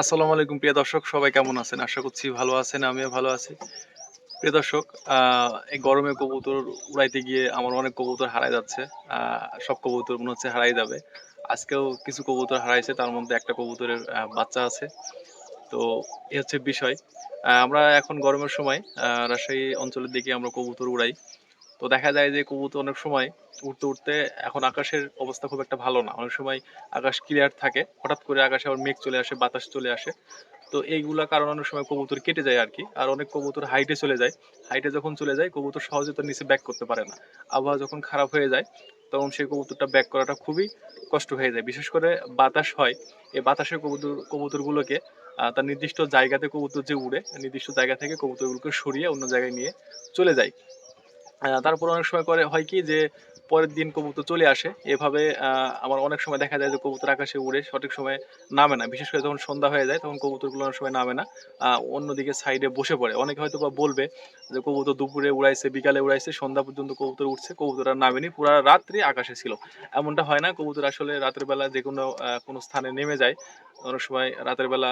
আসসালামু আলাইকুম, প্রিয় দর্শক। সবাই কেমন আছেন? আশা করছি ভালো আছেন, আমিও ভালো আছি। প্রিয় দর্শক এই গরমে কবুতর উড়াইতে গিয়ে আমার অনেক কবুতর হারাই যাচ্ছে। সব কবুতর মনে হচ্ছে হারাই যাবে। আজকেও কিছু কবুতর হারাইছে, তার মধ্যে একটা কবুতরের বাচ্চা আছে। তো এই হচ্ছে বিষয়। আমরা এখন গরমের সময় রাজশাহী অঞ্চলের দিকে আমরা কবুতর উড়াই। তো দেখা যায় যে কবুতর অনেক সময় উঠতে উঠতে এখন আকাশের অবস্থা খুব একটা ভালো না। অনেক সময় আকাশ ক্লিয়ার থাকে, হঠাৎ করে আকাশে আবার মেঘ চলে আসে, বাতাস চলে আসে। তো এইগুলা কারণ অনেক সময় কবুতর কেটে যায় আর কি আর অনেক কবুতর হাইটে চলে যায়। হাইটে যখন চলে যায়, কবুতর সহজে তো নিচে ব্যাক করতে পারে না। আবহাওয়া যখন খারাপ হয়ে যায়, তখন সেই কবুতরটা ব্যাক করাটা খুবই কষ্ট হয়ে যায়। বিশেষ করে বাতাস হয় এই বাতাসে কবুতর, কবুতরগুলোকে তার নির্দিষ্ট জায়গাতে কবুতর যে উড়ে, নির্দিষ্ট জায়গা থেকে কবুতরগুলোকে সরিয়ে অন্য জায়গায় নিয়ে চলে যায়। তারপর অনেক সময় করে হয় কি যে পরের দিন কবুতর চলে আসে। এভাবে আমার অনেক সময় দেখা যায় যে কবুতর আকাশে উড়ে সঠিক সময়ে নামে না। বিশেষ করে যখন সন্ধ্যা হয়ে যায়, তখন কবুতরগুলো অনেক সময় নামে না। অন্যদিকে সাইডে বসে পড়ে। অনেকে হয়তো বা বলবে যে কবুতর দুপুরে উড়াইছে, বিকালে উড়াইছে, সন্ধ্যা পর্যন্ত কবুতর উঠছে কবুতর আর নামেনি, পুরা রাত্রি আকাশে ছিল। এমনটা হয় না, কবুতর আসলে রাতের বেলা যে কোনো কোনো স্থানে নেমে যায়। অনেক সময় রাতের বেলা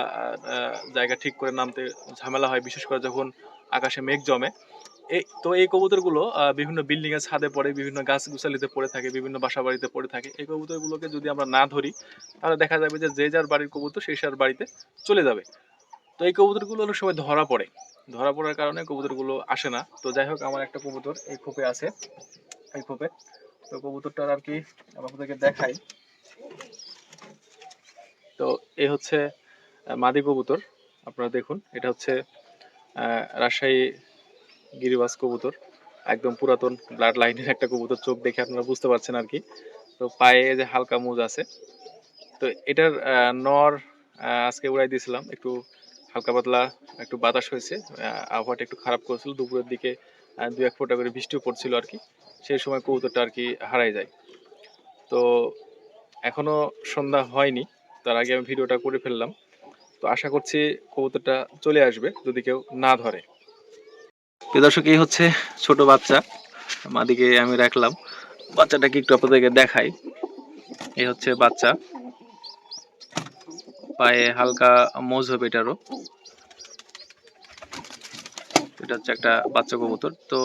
জায়গা ঠিক করে নামতে ঝামেলা হয়, বিশেষ করে যখন আকাশে মেঘ জমে। তো এই কবুতরগুলো বিভিন্ন বিল্ডিং এর ছাদে পড়ে, বিভিন্ন গাছ গুছালিতে পড়ে থাকে, বিভিন্ন বাসা বাড়িতে পড়ে থাকে, এই কবুতরগুলোকে যদি আমরা না ধরি, তাহলে দেখা যাবে যে যে যার বাড়ির কবুতর, সেই যার বাড়িতে চলে যাবে। তো এই কবুতরগুলো অনেক সময় ধরা পড়ে। ধরা পড়ার কারণে কবুতরগুলো আসে না। তো যাই হোক, আমার একটা কবুতর এই খোপে আছে, এই খোপে। তো কবুতরটার আর কি আপনাদেরকে দেখাই। তো এই হচ্ছে মাদি কবুতর। আপনারা দেখুন, এটা হচ্ছে রাজশাহী গিরিবাজ কবুতর, একদম পুরাতন ব্লাড লাইনের একটা কবুতর, চোখ দেখে আপনারা বুঝতে পারছেন আর কি। তো পায়ে যে হালকা মুজ আছে। তো এটার নর আজকে উড়াই দিয়েছিলাম, একটু হালকা পাতলা, একটু বাতাস হয়েছে আবহাওয়াটা একটু খারাপ করেছিল, দুপুরের দিকে দু এক ফোঁটা করে বৃষ্টিও পড়ছিল আর কি। সেই সময় কবুতরটা আর কি হারাই যায়। তো এখনও সন্ধ্যা হয়নি, তার আগে আমি ভিডিওটা করে ফেললাম। তো আশা করছি কবুতরটা চলে আসবে, যদি কেউ না ধরে। প্রিয় দর্শক, এই হচ্ছে ছোট বাচ্চা। মাদিকে আমি রাখলাম। বাচ্চাটাকে একটু আপনাদেরকে দেখাই। এই হচ্ছে বাচ্চা। পায়ে হালকা মোজ হবে এটারও। এটা হচ্ছে একটা বাচ্চা কবুতর। তো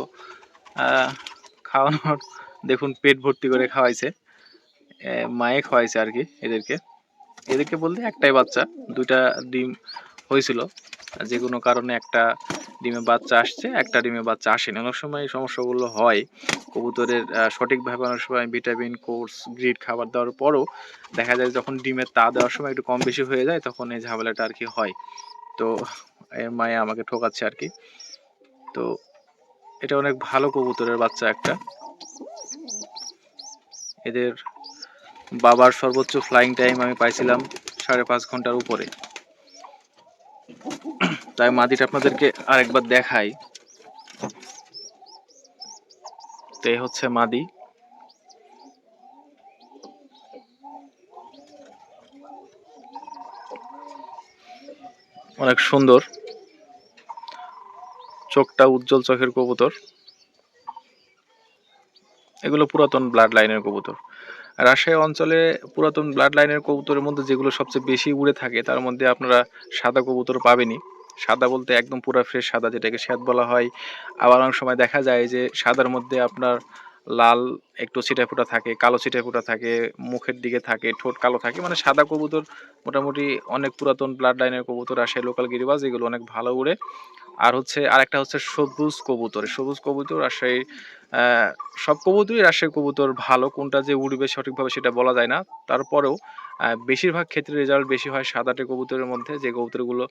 খাওয়ানোর দেখুন, পেট ভর্তি করে খাওয়াইছে। মায়ে খাওয়াইছে আর কি এদেরকে। এদেরকে বলতে একটাই বাচ্চা। দুইটা ডিম হয়েছিল। যে কোনো কারণে একটা ডিমে বাচ্চা আসছে, একটা ডিমে বাচ্চা আসেনি। অনেক সময় এই সমস্যাগুলো হয়। কবুতরের সঠিকভাবে অনেক সময় ভিটামিন, কোর্স, গ্রিড খাবার দেওয়ার পরও দেখা যায় যখন ডিমের তা দেওয়ার সময় একটু কম বেশি হয়ে যায়, তখন এই ঝামেলাটা আর কি হয়। তো এর মায়ে আমাকে ঠকাচ্ছে আর কি। তো এটা অনেক ভালো কবুতরের বাচ্চা একটা। এদের বাবার সর্বোচ্চ ফ্লাইং টাইম আমি পাইছিলাম সাড়ে পাঁচ ঘণ্টার উপরে। তাই মাদিটা আপনাদেরকে আরেকবার দেখাই। তো হচ্ছে মাদি অনেক সুন্দর। চোখটা উজ্জ্বল চোখের কবুতর। এগুলো পুরাতন ব্লাড লাইনের কবুতর। রাজশাহী অঞ্চলে পুরাতন ব্লাড লাইনের কবুতরের মধ্যে যেগুলো সবচেয়ে বেশি উড়ে থাকে, তার মধ্যে আপনারা সাদা কবুতর পাবেনই। সাদা বলতে একদম পুরো ফ্রেশ সাদা যেটাকে শ্বেত বলা হয়। আবার অনেক সময় দেখা যায় যে সাদার মধ্যে আপনার লাল একটু ছিটাফোটা থাকে কালো ছিটাফোটা থাকে মুখের দিকে থাকে ঠোঁট কালো থাকে। মানে সাদা কবুতর মোটামুটি অনেক পুরাতন ব্লাড লাইনের কবুতর আসে লোকাল গিরিবাজ এগুলো অনেক ভালো উড়ে। আর হচ্ছে আরেকটা হচ্ছে সবুজ কবুতর। সবুজ কবুতর রাজশাহী আহ, সব কবুতরই রাজশাহী কবুতর ভালো, কোনটা যে উড়বে সঠিকভাবে সেটা বলা যায় না। তারপরেও বেশিরভাগ ক্ষেত্রে রেজাল্ট বেশি হয় সাদাটে কবুতরের মধ্যে, যে কবুতরগুলো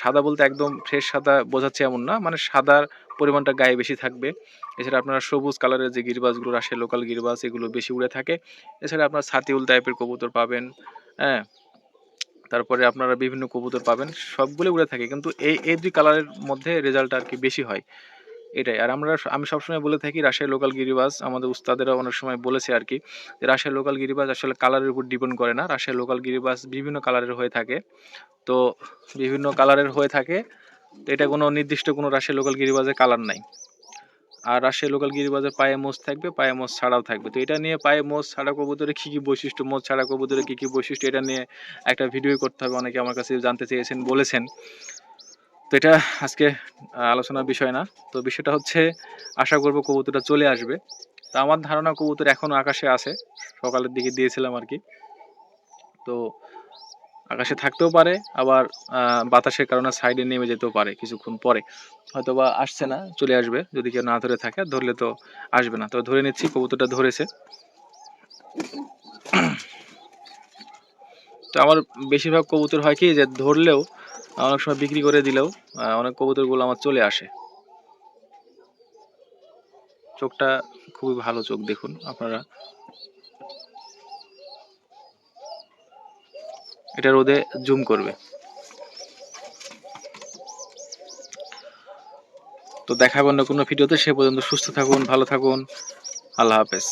সাদা বলতে একদম ফ্রেশ সাদা বোঝাচ্ছে এমন না মানে সাদার পরিমাণটা গায়ে বেশি থাকবে। এছাড়া আপনারা সবুজ কালারের যে গিরিবাজগুলো রাশিয়ার লোকাল গিরিবাজ, এগুলো বেশি উড়ে থাকে। এছাড়া আপনার ছাতিউল টাইপের কবুতর পাবেন হ্যাঁ। তারপরে আপনারা বিভিন্ন কবুতর পাবেন সবগুলো উড়ে থাকে, কিন্তু এই এই দুই কালারের মধ্যে রেজাল্ট আর কি বেশি হয়। এটাই। আর আমরা আমি সবসময় বলে থাকি রাশিয়ার লোকাল গিরিবাজ, আমাদের উস্তাদেরা অনেক সময় বলেছে আর কি, যে রাশিয়ার লোকাল গিরিবাজ আসলে কালারের উপর ডিপেন্ড করে না। রাশিয়ার লোকাল গিরিবাজ বিভিন্ন কালারের হয়ে থাকে। তো বিভিন্ন কালারের হয়ে থাকে। তো এটা কোনো নির্দিষ্ট কোনো রাশিয়ার লোকাল গিরিবাজের কালার নাই। আর রাজশাহী লোকাল গিরিবাজার পায়ে মোজ থাকবে, পায়ে মোজ ছাড়াও থাকবে। তো এটা নিয়ে পায়ে মোজ ছাড়া কবুতরের কী কী বৈশিষ্ট্য মোজ ছাড়া কবুতরের কী কী বৈশিষ্ট্য, এটা নিয়ে একটা ভিডিও করতে হবে। অনেকে আমার কাছে জানতে চেয়েছেন, বলেছেন। তো এটা আজকে আলোচনার বিষয় না। তো বিষয়টা হচ্ছে, আশা করব কবুতরটা চলে আসবে। তো আমার ধারণা কবুতর এখনও আকাশে আছে। সকালের দিকে দিয়েছিলাম আর কি। তো আকাশে থাকতেও পারে, আবার বাতাসের কারণে সাইডে নেমে যেতেও পারে কিছুক্ষণ পরে। হয়তো বা আসছে না, চলে আসবে। যদি কেউ না ধরে থাকে, ধরলে তো আসবে না। তো ধরে নিচ্ছি, কবুতরটা ধরেছে। তো আমার বেশিরভাগ কবুতর হয় কি, যে ধরলেও অনেক সময় বিক্রি করে দিলেও অনেক কবুতরগুলো আমার চলে আসে। চোখটা খুবই ভালো চোখ, দেখুন আপনারা। এটা রোদে জুম করবে। তো দেখাবো অন্য কোনো ভিডিওতে, সে পর্যন্ত সুস্থ থাকুন, ভালো থাকুন। আল্লাহ হাফেজ।